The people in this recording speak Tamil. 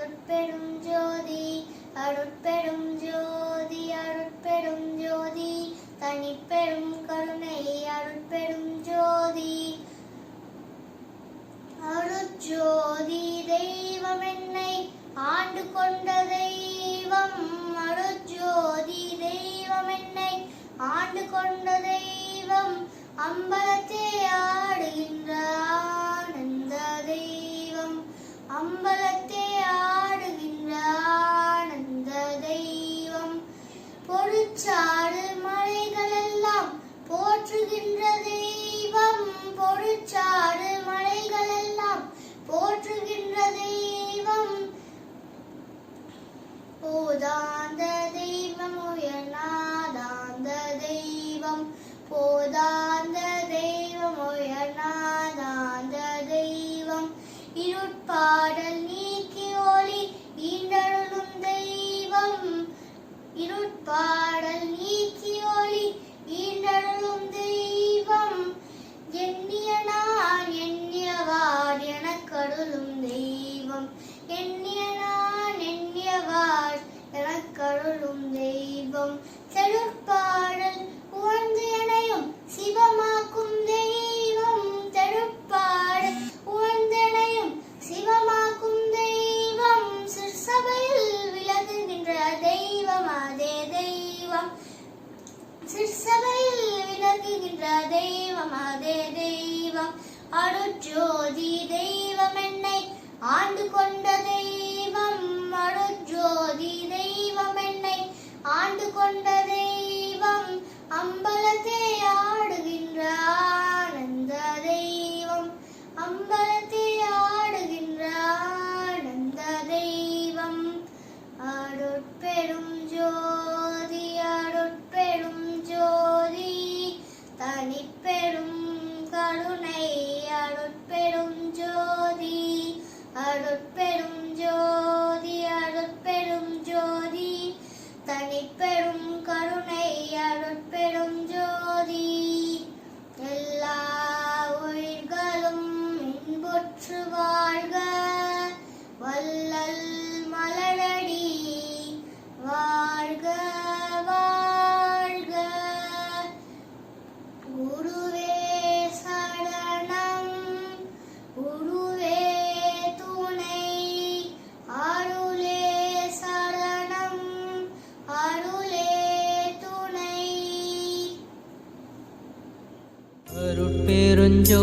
அருட்பெரும் ஜோதி அருட்பெரும் ஜோதி அருட்பெரும் ஜோதி தனிப்பெரும் கருணை அருட்பெரும் ஜோதி. அருட்ஜோதி தெய்வம் என்னை ஆண்டு கொண்ட தெய்வம். அருட்ஜோதி தெய்வம் என்னை ஆண்டு கொண்ட தெய்வம். அம்பலத்தே ஆடுகின்றார். போதாந்த தெய்வம் உயர்நாதாந்த தெய்வம். போதாந்த தெய்வம் உயர்நாதாந்த தெய்வம். இருட்பாடல் நீக்கி ஒளி ஈண்டருளும் தெய்வம் செழுப்பாடல் உவந்து எனையும் சிவமாக்கும் தெய்வம் தெருப்பாடல் உவந்தெனையும் சிவமாக்கும் தெய்வம். சிற்சபையில் விலகுகின்ற தெய்வம் அதே தெய்வம். சிற்சபையில் விலகுகின்ற தெய்வம் அதே தெய்வம். அருட்ஜோதி தெய்வம் என்னை ஆண்டு கொண்ட தெய்வம். ஆண்டு தெய்வம் அம்பலத்தே ஆடுகின்ற ஆனந்த தெய்வம். அம்பலத்தே ஆடுகின்ற ஆனந்த தெய்வம். அருட்பெரும் ஜோதி அருட்பெரும் ஜோதி. தனிப்பெரும் கருணை அருட்பெரும் ஜோதி. அருட்பெரும் ஜோதி அருட்பெரும் ஜோதி. தனிப்பெரும் அருட்பெருஞ்சோதியா